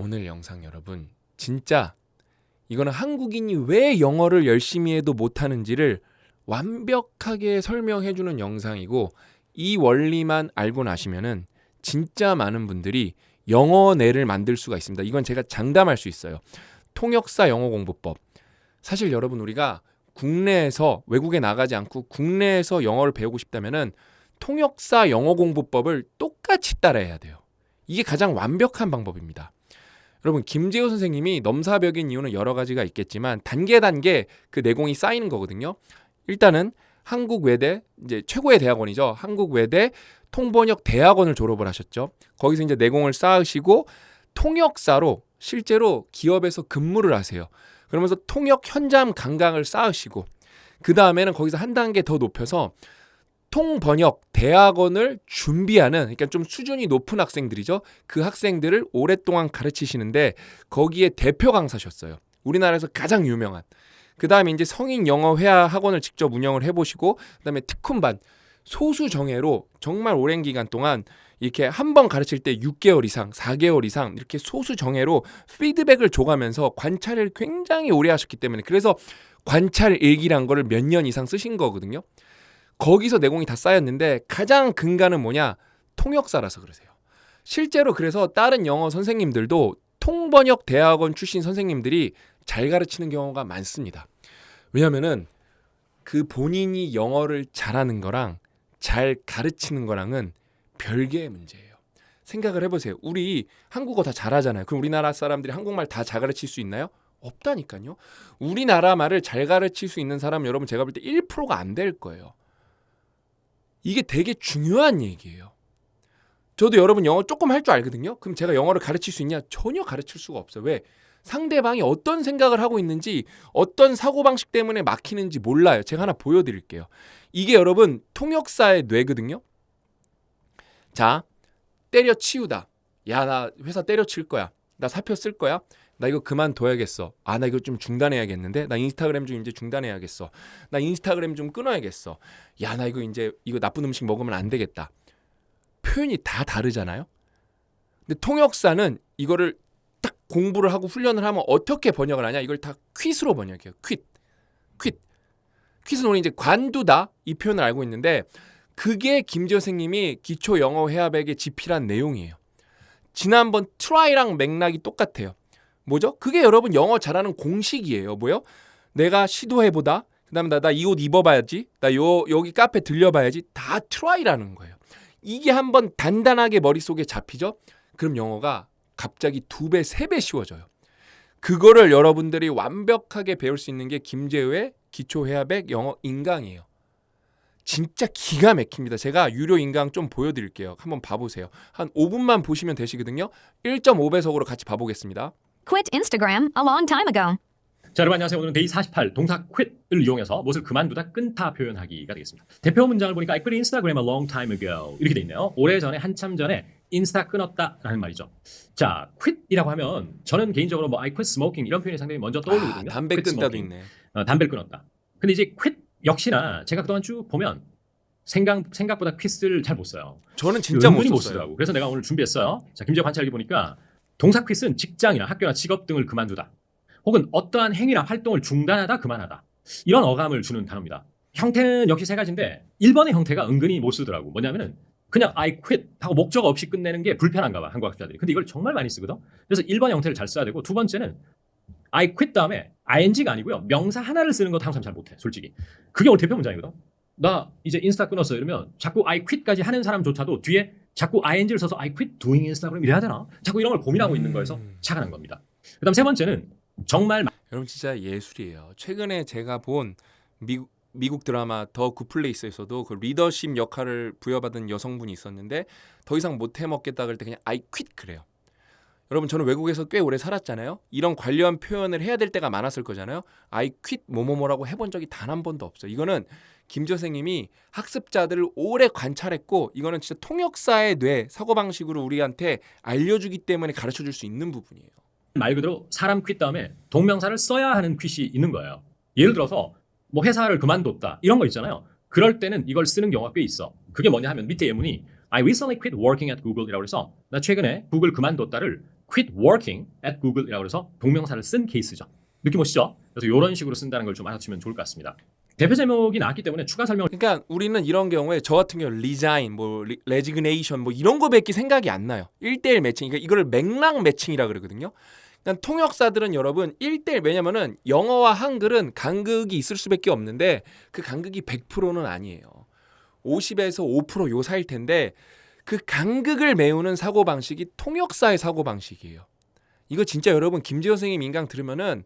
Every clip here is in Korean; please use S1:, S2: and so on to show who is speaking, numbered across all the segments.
S1: 오늘 영상 여러분 진짜 이거는 한국인이 왜 영어를 열심히 해도 못하는지를 완벽하게 설명해주는 영상이고 이 원리만 알고 나시면은 진짜 많은 분들이 영어내를 만들 수가 있습니다. 이건 제가 장담할 수 있어요. 통역사 영어 공부법. 사실 여러분 우리가 국내에서 외국에 나가지 않고 국내에서 영어를 배우고 싶다면은 통역사 영어 공부법을 똑같이 따라해야 돼요. 이게 가장 완벽한 방법입니다. 여러분 김재호 선생님이 넘사벽인 이유는 여러 가지가 있겠지만 단계 단계 그 내공이 쌓이는 거거든요. 일단은 한국 외대 이제 최고의 대학원이죠. 한국 외대 통번역 대학원을 졸업을 하셨죠. 거기서 이제 내공을 쌓으시고 통역사로 실제로 기업에서 근무를 하세요. 그러면서 통역 현장 강강을 쌓으시고 그 다음에는 거기서 한 단계 더 높여서 통번역 대학원을 준비하는 그러니까 좀 수준이 높은 학생들이죠. 그 학생들을 오랫동안 가르치시는데 거기에 대표 강사셨어요. 우리나라에서 가장 유명한. 그 다음에 이제 성인 영어 회화 학원을 직접 운영을 해 보시고 그다음에 특훈반 소수 정예로 정말 오랜 기간 동안 이렇게 한 번 가르칠 때 6개월 이상, 4개월 이상 이렇게 소수 정예로 피드백을 줘가면서 관찰을 굉장히 오래 하셨기 때문에 그래서 관찰 일기란 거를 몇 년 이상 쓰신 거거든요. 거기서 내공이 다 쌓였는데 가장 근간은 뭐냐? 통역사라서 그러세요. 실제로 그래서 다른 영어 선생님들도 통번역 대학원 출신 선생님들이 잘 가르치는 경우가 많습니다. 왜냐면은 그 본인이 영어를 잘하는 거랑 잘 가르치는 거랑은 별개의 문제예요. 생각을 해보세요. 우리 한국어 다 잘하잖아요. 그럼 우리나라 사람들이 한국말 다 잘 가르칠 수 있나요? 없다니까요. 우리나라 말을 잘 가르칠 수 있는 사람 여러분 제가 볼 때 1%가 안 될 거예요. 이게 되게 중요한 얘기예요. 저도 여러분 영어 조금 할 줄 알거든요. 그럼 제가 영어를 가르칠 수 있냐? 전혀 가르칠 수가 없어요. 왜? 상대방이 어떤 생각을 하고 있는지 어떤 사고방식 때문에 막히는지 몰라요. 제가 하나 보여드릴게요. 이게 여러분 통역사의 뇌거든요. 자, 때려치우다. 야, 나 회사 때려칠 거야. 나 사표 쓸 거야. 나 이거 그만둬야겠어. 아, 나 이거 좀 중단해야겠는데? 나 인스타그램 좀 이제 중단해야겠어. 나 인스타그램 좀 끊어야겠어. 야, 나 이거 이제 이거 나쁜 음식 먹으면 안 되겠다. 표현이 다 다르잖아요. 근데 통역사는 이거를 딱 공부를 하고 훈련을 하면 어떻게 번역을 하냐? 이걸 다 퀴즈로 번역해요. 퀴즈. 퀴즈. 퀴즈는 우리 이제 관두다 이 표현을 알고 있는데 그게 김지호 선생님이 기초 영어 회화백에 집필한 내용이에요. 지난번 트라이랑 맥락이 똑같아요. 뭐죠? 그게 여러분 영어 잘하는 공식이에요. 뭐요? 내가 시도해보다. 그 다음에 나이옷 입어봐야지. 나 요 여기 카페 들려봐야지. 다 트라이라는 거예요. 이게 한번 단단하게 머릿속에 잡히죠? 그럼 영어가 갑자기 두 배, 세 배 쉬워져요. 그거를 여러분들이 완벽하게 배울 수 있는 게 김재우의 기초 회화백 영어 인강이에요. 진짜 기가 막힙니다. 제가 유료 인강 좀 보여드릴게요. 한번 봐보세요. 한 5분만 보시면 되시거든요. 1.5배속으로 같이 봐보겠습니다.
S2: Quit Instagram a long time ago.
S3: 자, 여러분 안녕하세요. 오늘은 데이 48 동사 quit을 이용해서 무엇을 그만두다 끊다 표현하기가 되겠습니다. 대표 문장을 보니까 I quit Instagram a long time ago 이렇게 돼 있네요. 오래전에 한참 전에 인스타 끊었다라는 말이죠. 자, quit이라고 하면 저는 개인적으로 뭐 I quit smoking 이런 표현이 상당히 먼저
S1: 아,
S3: 떠오르거든요.
S1: 담배
S3: quit
S1: 끊다도
S3: smoking.
S1: 있네.
S3: 어, 담배를 끊었다. 근데 이제 quit 역시나 제가 그동안 쭉 보면 생각 생각보다 퀴즈를 잘 못 써요.
S1: 저는 진짜 못
S3: 은근히 못
S1: 썼어요.
S3: 쓰더라고. 그래서 내가 오늘 준비했어요. 자, 김재호 관찰기 보니까 동사 퀴즈는 직장이나 학교나 직업 등을 그만두다. 혹은 어떠한 행위나 활동을 중단하다, 그만하다. 이런 어감을 주는 단어입니다. 형태는 역시 세 가지인데 1번의 형태가 은근히 못 쓰더라고. 뭐냐면은 그냥 I quit 하고 목적 없이 끝내는 게 불편한가 봐. 한국 학자들이. 근데 이걸 정말 많이 쓰거든. 그래서 1번 형태를 잘 써야 되고 두 번째는 I quit 다음에 ing가 아니고요. 명사 하나를 쓰는 것도 항상 잘 못해. 솔직히. 그게 오늘 대표 문장이거든. 나 이제 인스타 끊었어 이러면 자꾸 I quit까지 하는 사람조차도 뒤에 자꾸 ing를 써서 I quit doing Instagram 이래야 되나? 자꾸 이런 걸 고민하고 있는 거에서
S1: 음.
S3: 차가 난 겁니다. 그다음 세 번째는 정말
S1: 여러분 진짜 예술이에요. 최근에 제가 본 미국 미국 드라마 더 굿플레이스에서도 그 리더십 역할을 부여받은 여성분이 있었는데 더 이상 못 해먹겠다 그럴 때 그냥 I quit 그래요. 여러분 저는 외국에서 꽤 오래 살았잖아요. 이런 관련 표현을 해야 될 때가 많았을 거잖아요. I quit 뭐뭐뭐라고 해본 적이 단 한 번도 없어요. 이거는 김 선생님이 학습자들을 오래 관찰했고 이거는 진짜 통역사의 뇌 사고 방식으로 우리한테 알려주기 때문에 가르쳐 줄 수 있는 부분이에요.
S3: 말 그대로 사람 퀴 다음에 동명사를 써야 하는 퀴이 있는 거예요. 예를 들어서 뭐 회사를 그만뒀다 이런 거 있잖아요. 그럴 때는 이걸 쓰는 경우가 꽤 있어. 그게 뭐냐 하면 밑에 예문이 I recently quit working at Google이라고 해서 나 최근에 구글 그만뒀다를 quit working at Google이라고 해서 동명사를 쓴 케이스죠. 느낌 오시죠? 그래서 이런 식으로 쓴다는 걸 좀 알아두시면 좋을 것 같습니다. 대표 제목이 나왔기 때문에 추가 설명
S1: 그러니까 우리는 이런 경우에 저 같은 경우 리자인, 뭐 리, 레지그네이션 뭐 이런 거밖에 생각이 안 나요. 1대1 매칭. 그러니까 이거를 맥락 매칭이라 그러거든요. 그러니까 통역사들은 여러분 1대1 왜냐면은 영어와 한글은 간극이 있을 수밖에 없는데 그 간극이 100%는 아니에요. 50에서 5%요 사이일 텐데 그 간극을 메우는 사고 방식이 통역사의 사고 방식이에요. 이거 진짜 여러분 김지호 선생님 인강 들으면은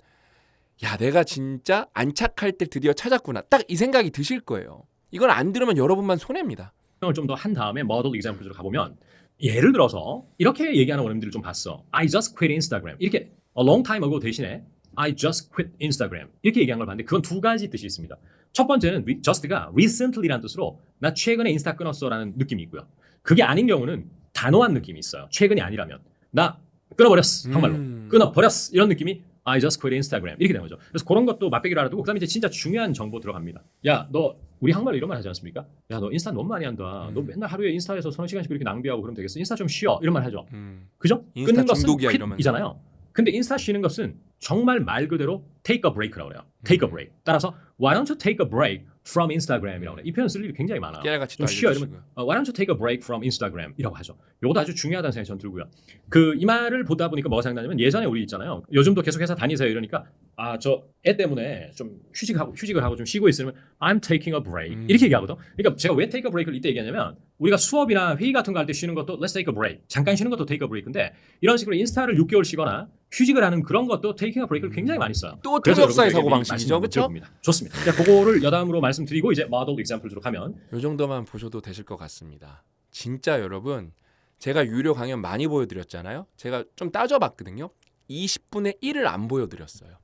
S1: 야 내가 진짜 안착할 때 드디어 찾았구나 딱 이 생각이 드실 거예요. 이건 안 들으면 여러분만 손해입니다.
S3: 설명을 좀 더 한 다음에 model example로 가보면 예를 들어서 이렇게 얘기하는 원어민들을 좀 봤어. I just quit Instagram. 이렇게 a long time ago 대신에 I just quit Instagram. 이렇게 얘기한 걸 봤는데 그건 두 가지 뜻이 있습니다. 첫 번째는 just가 recently라는 뜻으로 나 최근에 인스타 끊었어라는 느낌이 있고요. 그게 아닌 경우는 단호한 느낌이 있어요. 최근이 아니라면 나 끊어버렸어. 한말로
S1: 음.
S3: 끊어버렸어. 이런 느낌이 I just quit Instagram 이렇게 되는 거죠. 그래서 그런 것도 맛배기로 알아두고 그다음에 이제 진짜 중요한 정보 들어갑니다. 야 너 우리 한말로 이런 말 하지 않습니까? 야 너 인스타 너무 많이 한다. 너
S1: 음.
S3: 맨날 하루에 인스타에서 서너 시간씩 그렇게 낭비하고 그러면 되겠어. 인스타 좀 쉬어. 이런 말 하죠.
S1: 음.
S3: 그죠?
S1: 인스타
S3: 끊는 것은
S1: 중독이야, 이러면서.
S3: quit이잖아요. 근데 인스타 쉬는 것은 정말 말 그대로 take a break라고 그래요. take a
S1: 음.
S3: break. 따라서 why don't you take a break from Instagram이라고 그래요. 이 표현 쓸 일이 굉장히 많아요.
S1: 깨알같이 좀또
S3: 쉬어. 이러면 어, why don't you take a break from Instagram 이라고 하죠. 이것도 아주 중요하다는 생각이 전 들고요. 그 이 말을 보다 보니까 뭐가 생각나냐면 예전에 우리 있잖아요. 요즘도 계속 회사 다니세요 이러니까 아 저 애 때문에 좀 휴식하고 휴직을 하고 좀 쉬고 있으면 I'm taking a break
S1: 음.
S3: 이렇게 얘기하거든. 그러니까 제가 왜 take a break을 이때 얘기하냐면 우리가 수업이나 회의 같은 거 할 때 쉬는 것도 let's take a break 잠깐 쉬는 것도 take a break인데 이런 식으로 인스타를 6개월 쉬거나 휴직을 하는 그런 것도 taking a break을 굉장히 많이 써요.
S1: 또
S3: 그래서
S1: 통역사의
S3: 여러분들에게
S1: 사고
S3: 이
S1: 방식이죠,
S3: 말씀
S1: 그렇죠?
S3: 좋습니다. 자, 그거를 여담으로 말씀드리고 이제 model example로 가면
S1: 요 정도만 보셔도 되실 것 같습니다. 진짜 여러분 제가 유료 강연 많이 보여드렸잖아요. 제가 좀 따져봤거든요. 20분의 1을 안 보여드렸어요.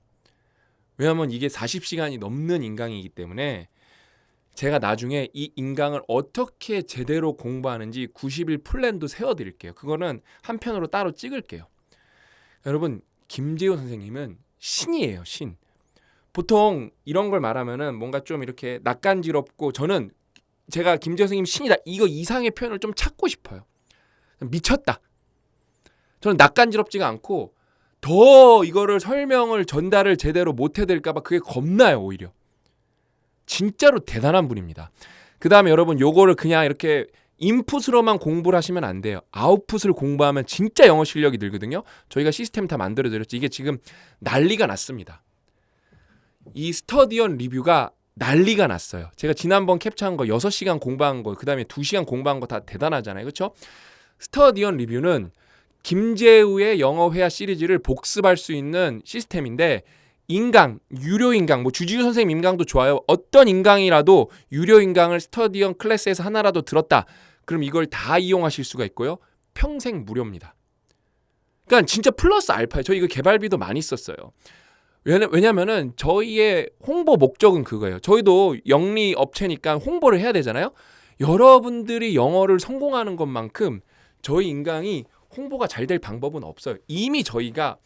S1: 왜냐하면 이게 40시간이 넘는 인강이기 때문에 제가 나중에 이 인강을 어떻게 제대로 공부하는지 90일 플랜도 세워드릴게요. 그거는 한편으로 따로 찍을게요. 여러분 김재호 선생님은 신이에요, 신. 보통 이런 걸 말하면은 뭔가 좀 이렇게 낯간지럽고 저는 제가 김재호 선생님 신이다 이거 이상의 표현을 좀 찾고 싶어요. 미쳤다. 저는 낯간지럽지가 않고 더 이거를 설명을 전달을 제대로 못 해드릴까봐 그게 겁나요 오히려. 진짜로 대단한 분입니다. 그 다음에 여러분 요거를 그냥 이렇게 인풋으로만 공부를 하시면 안 돼요. 아웃풋을 공부하면 진짜 영어 실력이 늘거든요. 저희가 시스템 다 만들어 드렸죠. 이게 지금 난리가 났습니다. 이 스터디언 리뷰가 난리가 났어요. 제가 지난번 캡처한 거 6시간 공부한 거, 그다음에 2시간 공부한 거 다 대단하잖아요. 그렇죠? 스터디언 리뷰는 김재우의 영어 회화 시리즈를 복습할 수 있는 시스템인데 인강, 유료 인강, 뭐 주지우 선생님 인강도 좋아요. 어떤 인강이라도 유료 인강을 스터디언 클래스에서 하나라도 들었다. 그럼 이걸 다 이용하실 수가 있고요. 평생 무료입니다. 그러니까 진짜 플러스 알파예요. 저희 이거 개발비도 많이 썼어요. 왜냐, 왜냐면은 저희의 홍보 목적은 그거예요. 저희도 영리 업체니까 홍보를 해야 되잖아요. 여러분들이 영어를 성공하는 것만큼 저희 인강이 홍보가 잘 될 방법은 없어요. 이미 저희가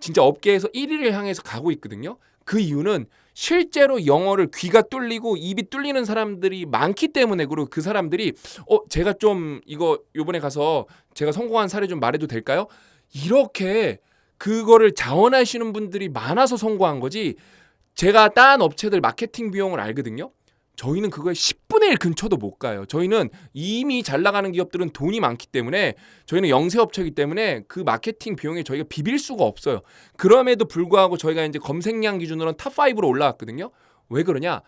S1: 진짜 업계에서 1위를 향해서 가고 있거든요. 그 이유는 실제로 영어를 귀가 뚫리고 입이 뚫리는 사람들이 많기 때문에 그리고 그 사람들이 어 제가 좀 이거 요번에 가서 제가 성공한 사례 좀 말해도 될까요? 이렇게 그거를 자원하시는 분들이 많아서 성공한 거지. 제가 딴 업체들 마케팅 비용을 알거든요. 저희는 그거에 10분의 1 근처도 못 가요. 저희는 이미 잘 나가는 기업들은 돈이 많기 때문에 저희는 영세 업체이기 때문에 그 마케팅 비용에 저희가 비빌 수가 없어요. 그럼에도 불구하고 저희가 이제 검색량 기준으로는 탑 5로 올라왔거든요. 왜 그러냐?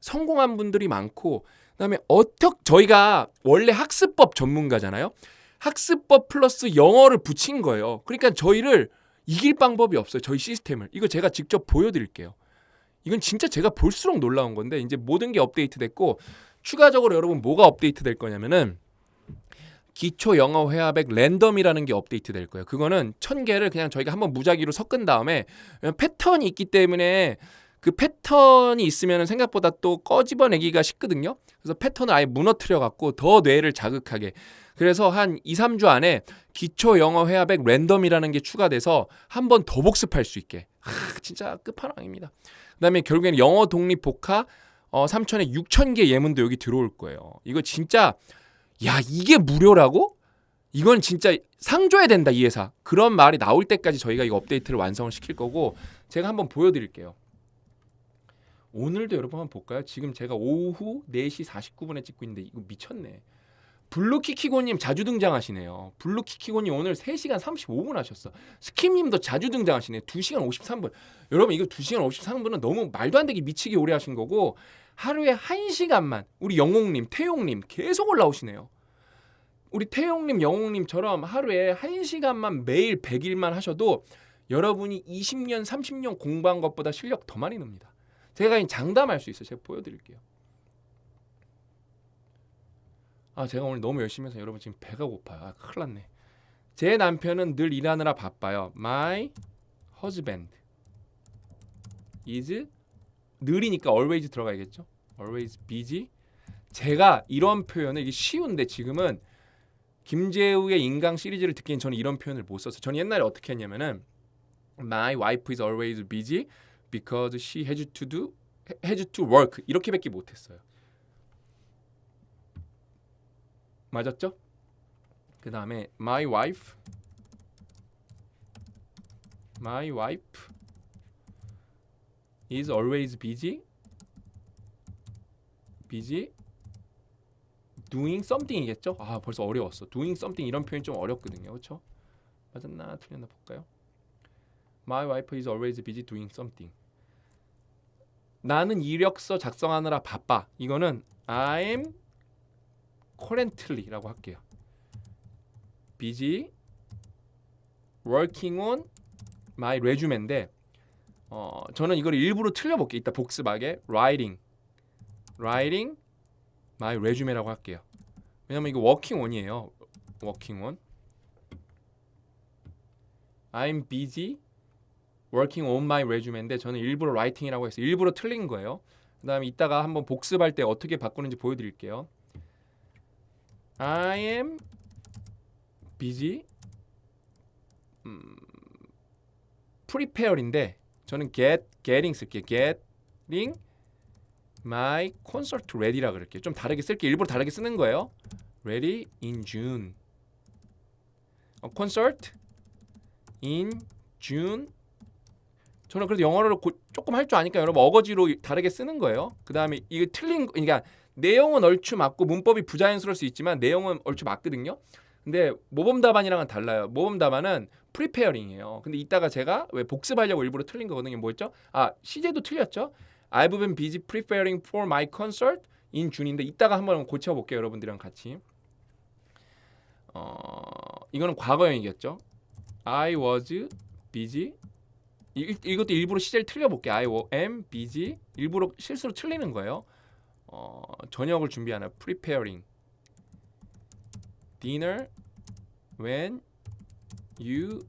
S1: 성공한 분들이 많고 그다음에 어떻게 저희가 원래 학습법 전문가잖아요. 학습법 플러스 영어를 붙인 거예요. 그러니까 저희를 이길 방법이 없어요. 저희 시스템을. 이거 제가 직접 보여드릴게요. 이건 진짜 제가 볼수록 놀라운 건데 이제 모든 게 업데이트 됐고 추가적으로 여러분 뭐가 업데이트 될 거냐면은 기초 영어 회화백 랜덤이라는 게 업데이트 될 거예요. 그거는 천 개를 그냥 저희가 한번 무작위로 섞은 다음에 패턴이 있기 때문에 그 패턴이 있으면 생각보다 또 꺼집어내기가 쉽거든요. 그래서 패턴을 아예 무너뜨려 갖고 더 뇌를 자극하게. 그래서 한 2, 3주 안에 기초 영어 회화백 랜덤이라는 게 추가돼서 한 번 더 복습할 수 있게. 아, 진짜 끝판왕입니다. 그다음에 결국에는 영어 독립 복화 어 3천에 6천 개 예문도 여기 들어올 거예요. 이거 진짜 야 이게 무료라고? 이건 진짜 상 줘야 된다 이 회사. 그런 말이 나올 때까지 저희가 이거 업데이트를 완성을 시킬 거고 제가 한번 보여드릴게요. 오늘도 여러분 한번 볼까요? 지금 제가 오후 4시 49분에 찍고 있는데 이거 미쳤네. 블루키키고님 자주 등장하시네요. 블루키키고님 오늘 3시간 35분 하셨어. 스킴님도 자주 등장하시네. 2시간 53분. 여러분 이거 2시간 53분은 너무 말도 안 되게 미치게 오래 하신 거고 하루에 1시간만 우리 영웅님, 태용님 계속 올라오시네요. 우리 태용님, 영웅님처럼 하루에 1시간만 매일 100일만 하셔도 여러분이 20년, 30년 공부한 것보다 실력 더 많이 늡니다. 제가 이 장담할 수 있어요. 제가 보여드릴게요. 아 제가 오늘 너무 열심히 해서 여러분 지금 배가 고파요. 아 큰일 났네. 제 남편은 늘 일하느라 바빠요. My husband is 늘이니까 always 들어가야겠죠. always busy. 제가 이런 표현을 이게 쉬운데 지금은 김재우의 인강 시리즈를 듣기엔 저는 이런 표현을 못 썼어요. 저는 옛날에 어떻게 했냐면은 My wife is always busy because she has to do has to work 이렇게밖에 못 했어요. 맞았죠? 그 다음에 my wife my wife is always busy busy doing something이겠죠? 아 벌써 어려웠어. doing something 이런 표현 좀 어렵거든요. 그렇죠? 맞았나 틀렸나 볼까요? My wife is always busy doing something. 나는 이력서 작성하느라 바빠. 이거는 I'm currently라고 할게요. busy working on my resume인데 어, 저는 이걸 일부러 틀려볼게요. 이따 복습하게 writing writing my resume라고 할게요. 왜냐면 이거 working on이에요. working on I'm busy working on my resume인데 저는 일부러 writing이라고 해서 일부러 틀린 거예요. 그다음에 이따가 한번 복습할 때 어떻게 바꾸는지 보여드릴게요. I am busy 음, prepare인데 저는 get getting 쓸게요. getting my concert ready라 그럴게요. 좀 다르게 쓸게요. 일부러 다르게 쓰는 거예요. ready in June. 어, concert in June. 저는 그래도 영어를 고, 조금 할 줄 아니까 여러분 어거지로 다르게 쓰는 거예요. 그 다음에 이거 틀린 거- 그러니까 내용은 얼추 맞고 문법이 부자연스러울 수 있지만 내용은 얼추 맞거든요. 근데 모범 답안이랑은 달라요. 모범 답안은 프리페어링이에요. 근데 이따가 제가 왜 복습하려고 일부러 틀린 거거든요. 뭐였죠? 아 시제도 틀렸죠. I've been busy preparing for my concert in June인데 이따가 한번 고쳐볼게요. 여러분들이랑 같이. 어 이거는 과거형이겠죠. I was busy. 이, 이것도 일부러 시제를 틀려볼게요. I am busy. 일부러 실수로 틀리는 거예요. 어, 저녁을 준비하는 preparing dinner when you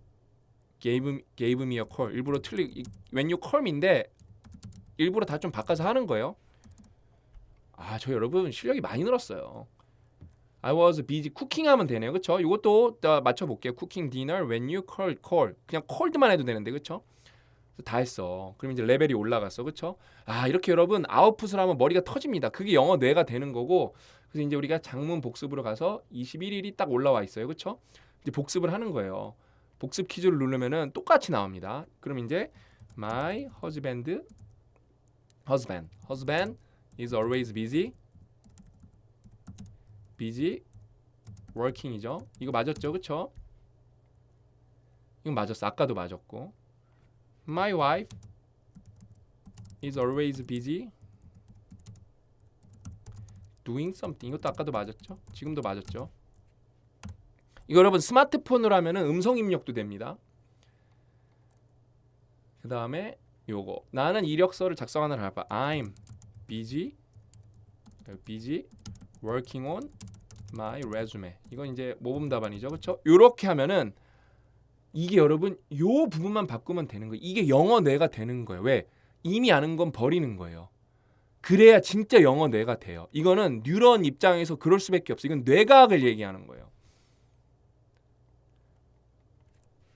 S1: gave gave me a call 일부러 틀리 이- when you call me인데 일부러 다 좀 바꿔서 하는 거예요. 아, 저 여러분 실력이 많이 늘었어요. I was busy cooking 하면 되네요. 그렇죠? 이것도 맞춰 볼게요. cooking dinner when you call call. 그냥 called만 해도 되는데. 그렇죠? 다 했어. 그럼 이제 레벨이 올라갔어. 그렇죠? 아, 이렇게 여러분 아웃풋을 하면 머리가 터집니다. 그게 영어 뇌가 되는 거고. 그래서 이제 우리가 장문 복습으로 가서 21일이 딱 올라와 있어요. 그렇죠? 이제 복습을 하는 거예요. 복습 퀴즈를 누르면은 똑같이 나옵니다. 그럼 이제 my husband husband husband is always busy busy working이죠. 이거 맞았죠, 그렇죠? 이거 맞았어. 아까도 맞았고. My wife is always busy doing something. 이것도 아까도 맞았죠? 지금도 맞았죠? 이거 여러분 스마트폰으로 하면은 음성 입력도 됩니다. 그 다음에 요거 나는 이력서를 작성하는 알바 I'm busy busy working on my resume 이건 이제 모범 답안이죠 그렇죠 요렇게 하면은 이게 여러분 요 부분만 바꾸면 되는 거예요. 이게 영어 뇌가 되는 거예요. 왜? 이미 아는 건 버리는 거예요. 그래야 진짜 영어 뇌가 돼요. 이거는 뉴런 입장에서 그럴 수밖에 없어 이건 뇌과학을 얘기하는 거예요.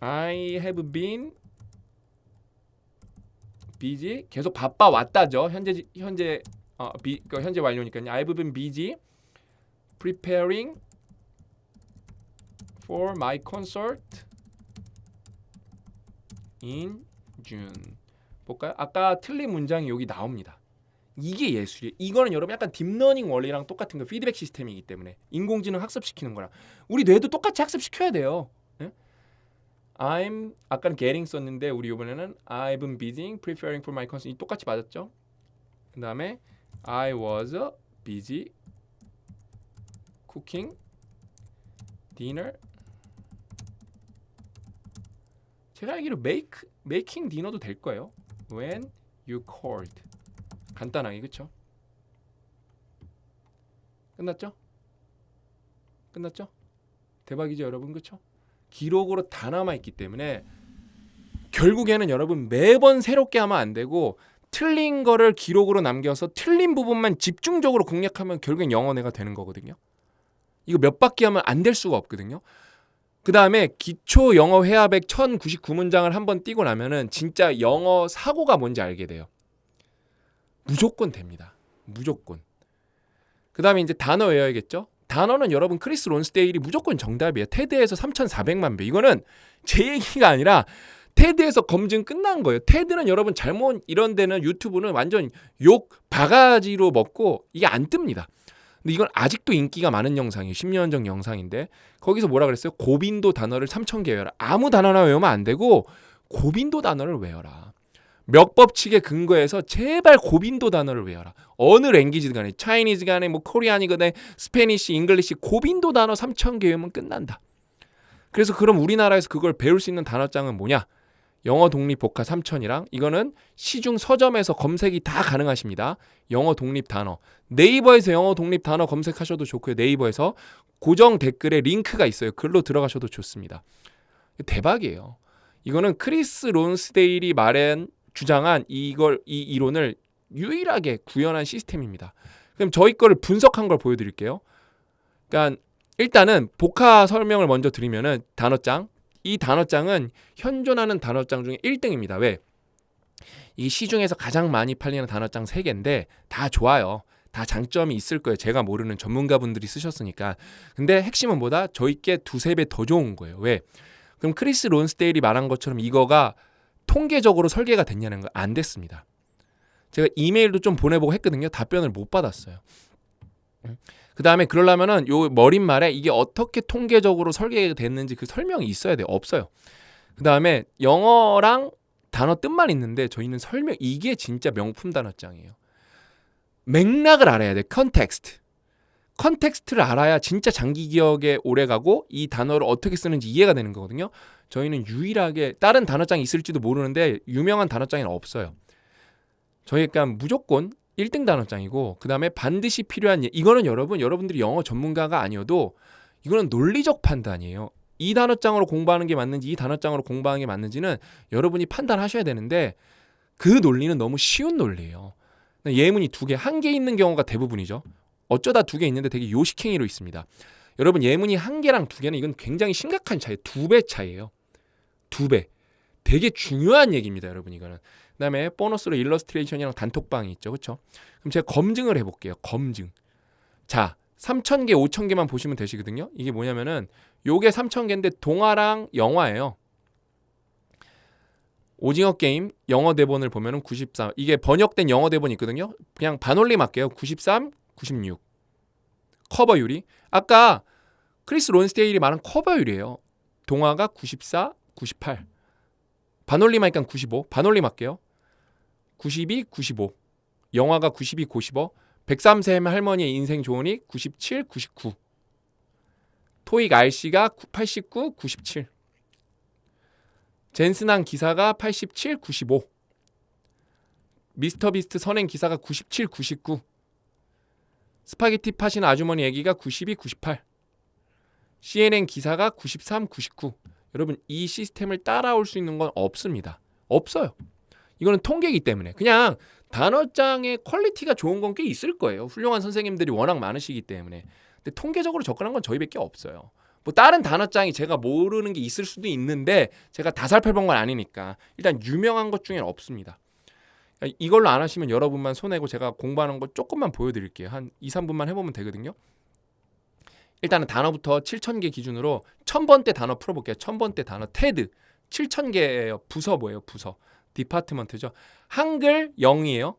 S1: I have been busy. 계속 바빠 왔다죠. 현재 현재 어, 비, 그 현재 완료니까요. I've been busy preparing for my concert in June. 볼까요? 아까 틀린 문장이 여기 나옵니다. 이게 예술이에요. 이거는 여러분 약간 딥러닝 원리랑 똑같은 거 피드백 시스템이기 때문에 인공지능 학습시키는 거랑 우리 뇌도 똑같이 학습시켜야 돼요. 예? I'm 아까는 getting 썼는데 우리 이번에는 I've been busy preparing for my concert 이 똑같이 맞았죠? 그다음에 I was busy cooking dinner 제가 알기로 make making dinner도 될 거예요. When you called 간단하게 그쵸? 끝났죠? 끝났죠? 대박이죠 여러분 그쵸? 기록으로 다 남아 있기 때문에 결국에는 여러분 매번 새롭게 하면 안 되고 틀린 거를 기록으로 남겨서 틀린 부분만 집중적으로 공략하면 결국엔 영어내가 되는 거거든요. 이거 몇 바퀴 하면 안 될 수가 없거든요. 그 다음에 기초 영어 회화백 1099문장을 한번 띄고 나면은 진짜 영어 사고가 뭔지 알게 돼요. 무조건 됩니다. 무조건. 그 다음에 이제 단어 외워야겠죠? 단어는 여러분 크리스 론스데일이 무조건 정답이에요. 테드에서 3,400만 배. 이거는 제 얘기가 아니라 테드에서 검증 끝난 거예요. 테드는 여러분 잘못 이런 데는 유튜브는 완전 욕 바가지로 먹고 이게 안 뜹니다. 근데 이건 아직도 인기가 많은 영상이에요. 10년 전 영상인데 거기서 뭐라 그랬어요? 고빈도 단어를 3,000개 외워라. 아무 단어나 외우면 안 되고 고빈도 단어를 외워라. 몇 법칙에 근거해서 제발 고빈도 단어를 외워라. 어느 랭귀지든 간에 차이니즈 간에 뭐 코리안이거든 스페니시, 잉글리시 고빈도 단어 3,000개 외우면 끝난다. 그래서 그럼 우리나라에서 그걸 배울 수 있는 단어장은 뭐냐? 영어 독립 복화 3000이랑 이거는 시중 서점에서 검색이 다 가능하십니다. 영어 독립 단어. 네이버에서 영어 독립 단어 검색하셔도 좋고요. 네이버에서 고정 댓글에 링크가 있어요. 글로 들어가셔도 좋습니다. 대박이에요. 이거는 크리스 론스데일이 말한 주장한 이걸 이 이론을 유일하게 구현한 시스템입니다. 그럼 저희 거를 분석한 걸 보여드릴게요. 그러니까 일단은 복화 설명을 먼저 드리면은 단어장 이 단어장은 현존하는 단어장 중에 1등입니다. 왜? 이 시중에서 가장 많이 팔리는 단어장 3개인데 다 좋아요. 다 장점이 있을 거예요. 제가 모르는 전문가분들이 쓰셨으니까. 근데 핵심은 뭐다? 저희께 두세 배 더 좋은 거예요. 왜? 그럼 크리스 론스데일이 말한 것처럼 이거가 통계적으로 설계가 됐냐는 거 안 됐습니다. 제가 이메일도 좀 보내보고 했거든요. 답변을 못 받았어요. 그 다음에 그러려면은 요 머릿말에 이게 어떻게 통계적으로 설계가 됐는지 그 설명이 있어야 돼요. 없어요. 그 다음에 영어랑 단어 뜻만 있는데 저희는 설명 이게 진짜 명품 단어장이에요. 맥락을 알아야 돼. 컨텍스트. 컨텍스트를 알아야 진짜 장기 기억에 오래 가고 이 단어를 어떻게 쓰는지 이해가 되는 거거든요. 저희는 유일하게 다른 단어장이 있을지도 모르는데 유명한 단어장에는 없어요. 저희가 무조건 1등 단어장이고 그다음에 반드시 필요한 예- 이거는 여러분 여러분들이 영어 전문가가 아니어도 이거는 논리적 판단이에요. 이 단어장으로 공부하는 게 맞는지 이 단어장으로 공부하는 게 맞는지는 여러분이 판단하셔야 되는데 그 논리는 너무 쉬운 논리예요. 예문이 두 개, 한 개 있는 경우가 대부분이죠. 어쩌다 두 개 있는데 되게 요식행위로 있습니다. 여러분 예문이 한 개랑 두 개는 이건 굉장히 심각한 차이, 두 배 차이예요. 두 배. 되게 중요한 얘기입니다, 여러분 이거는. 그다음에 보너스로 일러스트레이션이랑 단톡방이 있죠, 그렇죠? 그럼 제가 검증을 해 볼게요. 검증. 자, 3,000개, 5,000개만 보시면 되시거든요. 이게 뭐냐면은 요게 3,000개인데 동화랑 영화예요. 오징어 게임 영어 대본을 보면은 93. 이게 번역된 영어 대본이 있거든요. 그냥 반올림 할게요. 93, 96. 커버율이 아까 크리스 론스테일이 말한 커버율이에요. 동화가 94, 98. 반올림 하니까 95. 반올림 할게요. 92, 95. 영화가 92, 95. 103세 할머니의 인생 조언이 97, 99. 토익 RC가 89, 97. 젠슨한 기사가 87, 95. 미스터 비스트 선행 기사가 97, 99. 스파게티 파신 아주머니 얘기가 92, 98. CNN 기사가 93, 99. 여러분 이 시스템을 따라올 수 있는 건 없습니다. 없어요. 이거는 통계이기 때문에 그냥 단어장의 퀄리티가 좋은 건 꽤 있을 거예요. 훌륭한 선생님들이 워낙 많으시기 때문에. 근데 통계적으로 접근한 건 저희밖에 없어요. 뭐 다른 단어장이 제가 모르는 게 있을 수도 있는데 제가 다 살펴본 건 아니니까 일단 유명한 것 중에는 없습니다. 그러니까 이걸로 안 하시면 여러분만 손해고 제가 공부하는 거 조금만 보여드릴게요. 한 2, 3분만 해보면 되거든요. 일단은 단어부터 7,000개 기준으로 1000번대 단어 풀어볼게요. 1000번대 단어 테드 7,000개예요. 부서 뭐예요? 부서 디파트먼트죠. 한글 0이에요.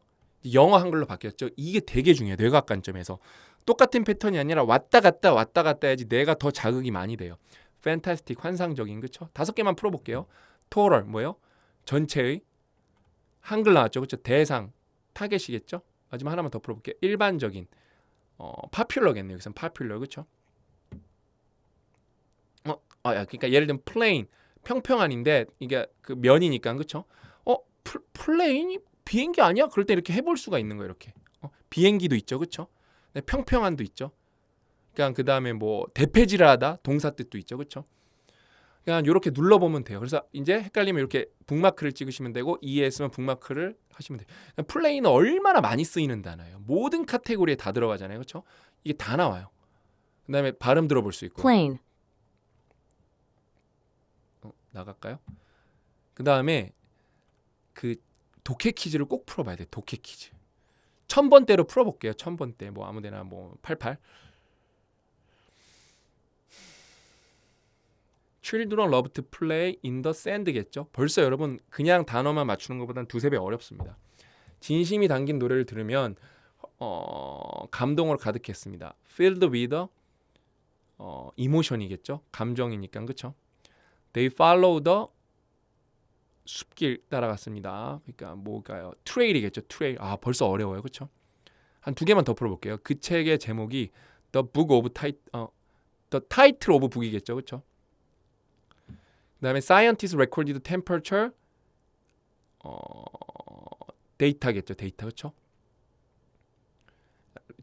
S1: 영어 한글로 바뀌었죠. 이게 되게 중요해요. 뇌과학 관점에서 똑같은 패턴이 아니라 왔다 갔다 왔다 갔다 해야지 뇌가 더 자극이 많이 돼요. 팬타스틱 환상적인 그쵸? 다섯 개만 풀어볼게요. 토럴 뭐예요? 전체의 한글 나왔죠, 그렇죠? 대상 타겟이겠죠? 마지막 하나만 더 풀어볼게요. 일반적인 어 파퓰러겠네요. 여기선 파퓰러 그렇죠? 어, 아, 야, 그러니까 예를 들면 플레인 평평한인데 이게 그 면이니까? 어, 플, 플레인이 비행기 아니야? 그럴 때 이렇게 해볼 수가 있는 거예요. 이렇게 어, 비행기도 있죠, 그렇죠? 네, 평평한도 있죠. 그냥 그 다음에 뭐 대패질하다 동사 뜻도 있죠, 그렇죠? 그냥 이렇게 눌러보면 돼요. 그래서 이제 헷갈리면 이렇게 북마크를 찍으시면 되고 ES면 북마크를 하시면 돼요. 그냥 플레이는 얼마나 많이 쓰이는 단어예요. 모든 카테고리에 다 들어가잖아요, 그렇죠? 이게 다 나와요. 그다음에 발음 들어볼 수 있고.
S2: plane,
S1: 어, 나갈까요? 그 다음에 그 독해 퀴즈를 꼭 풀어봐야 돼. 독해 퀴즈. 천 번대로 풀어볼게요. 천 번대 뭐 아무데나 뭐 88. Children love to play in the sand겠죠. 벌써 여러분 그냥 단어만 맞추는 것보단 두세 배 어렵습니다. 진심이 담긴 노래를 들으면 어, 감동으로 가득했습니다. Filled with a, 어, emotion이겠죠. 감정이니까 그렇죠. They follow the 숲길 따라갔습니다. 그러니까 뭐가요? 트레일이겠죠. 트레일. 아 벌써 어려워요, 그렇죠? 한 두 개만 더 풀어볼게요. 그 책의 제목이 The Book of Tit, 어, The Title of Book이겠죠, 그렇죠? 그다음에 Scientists Recorded Temperature, 어, 데이터겠죠, 데이터, 그렇죠?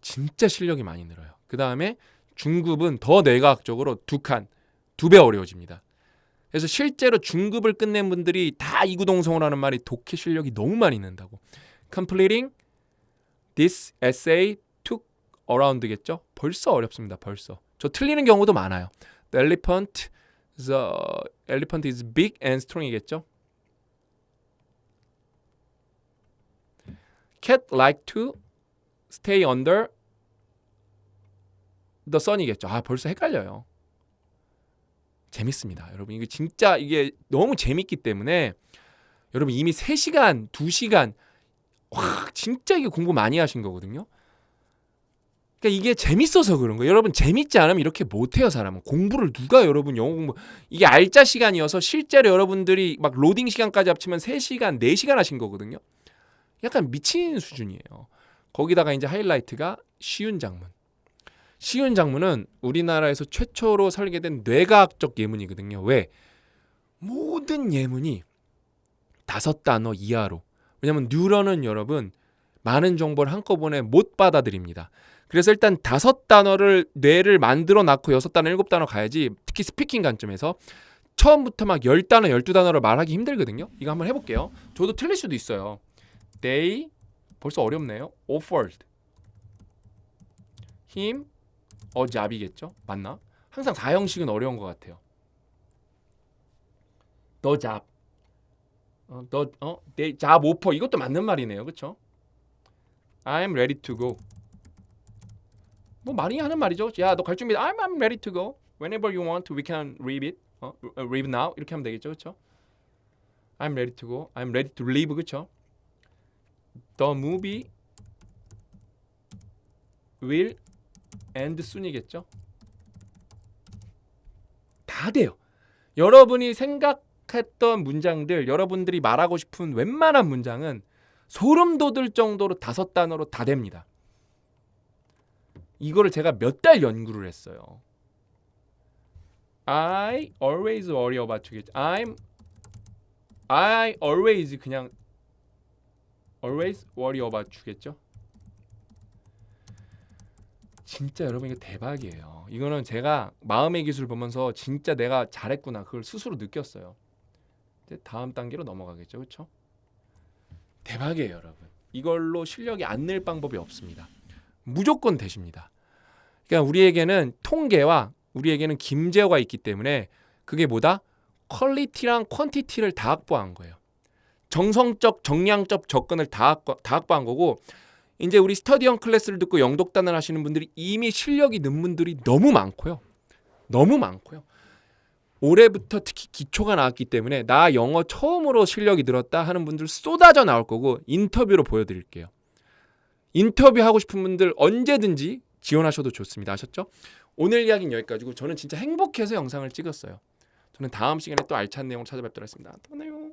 S1: 진짜 실력이 많이 늘어요. 그 다음에 중급은 더 뇌과학적으로 두 칸, 두 배 어려워집니다. 그래서 실제로 중급을 끝낸 분들이 다 이구동성을 하는 말이 독해 실력이 너무 많이 는다고. Completing this essay took around겠죠? 벌써 어렵습니다. 벌써. 저 틀리는 경우도 많아요. The elephant, the elephant is big and strong이겠죠? Cat like to stay under the sun이겠죠. 아 벌써 헷갈려요. 재밌습니다. 여러분 이게 진짜 이게 너무 재밌기 때문에 여러분 이미 3시간, 2시간 와 진짜 이게 공부 많이 하신 거거든요. 그러니까 이게 재밌어서 그런 거예요. 여러분 재밌지 않으면 이렇게 못 해요, 사람은. 공부를 누가 여러분 영어 공부 이게 알짜 시간이어서 실제로 여러분들이 막 로딩 시간까지 합치면 3시간, 4시간 하신 거거든요. 약간 미친 수준이에요. 거기다가 이제 하이라이트가 쉬운 장문. 쉬운 장문은 우리나라에서 최초로 설계된 뇌과학적 예문이거든요. 왜? 모든 예문이 다섯 단어 이하로. 왜냐면 뉴런은 여러분 많은 정보를 한꺼번에 못 받아들입니다. 그래서 일단 다섯 단어를 뇌를 만들어 놨고 여섯 단어, 일곱 단어 가야지. 특히 스피킹 관점에서 처음부터 막 열 단어, 열두 단어를 말하기 힘들거든요. 이거 한번 해볼게요. 저도 틀릴 수도 있어요. They 벌써 어렵네요. offered him 어잡이겠죠? 맞나? 항상 사형식은 어려운 것 같아요. 너 잡. 어, 너 어, 오퍼 이것도 맞는 말이네요. 그렇죠? I'm ready to go. 뭐 많이 하는 말이죠. 야, 너 갈 준비. I'm I'm ready to go. Whenever you want, we can read it. 어, read now 이렇게 하면 되겠죠. 그렇죠? I'm ready to go. I'm ready to leave. 그렇죠? The movie will end soon이겠죠? 다 돼요. 여러분이 생각했던 문장들, 여러분들이 말하고 싶은 웬만한 문장은 소름 돋을 정도로 다섯 단어로 다 됩니다. 이거를 제가 몇 달 연구를 했어요. I always worry about you. I'm I always 그냥 always worry about you겠죠? 진짜 여러분 이거 대박이에요. 이거는 제가 마음의 기술 보면서 진짜 내가 잘했구나 그걸 스스로 느꼈어요. 이제 다음 단계로 넘어가겠죠, 그렇죠? 대박이에요, 여러분. 이걸로 실력이 안 늘 방법이 없습니다. 무조건 되십니다. 그러니까 우리에게는 통계와 우리에게는 김제어가 있기 때문에 그게 뭐다? 퀄리티랑 퀀티티를 다 확보한 거예요. 정성적, 정량적 접근을 다, 다 확보한 거고 이제 우리 스터디형 클래스를 듣고 영독단을 하시는 분들이 이미 실력이 는 분들이 너무 많고요. 너무 많고요. 올해부터 특히 기초가 나왔기 때문에 나 영어 처음으로 실력이 늘었다 하는 분들 쏟아져 나올 거고 인터뷰로 보여드릴게요. 인터뷰 하고 싶은 분들 언제든지 지원하셔도 좋습니다. 아셨죠? 오늘 이야기는 여기까지고 저는 진짜 행복해서 영상을 찍었어요. 저는 다음 시간에 또 알찬 내용을 찾아뵙도록 하겠습니다. 오늘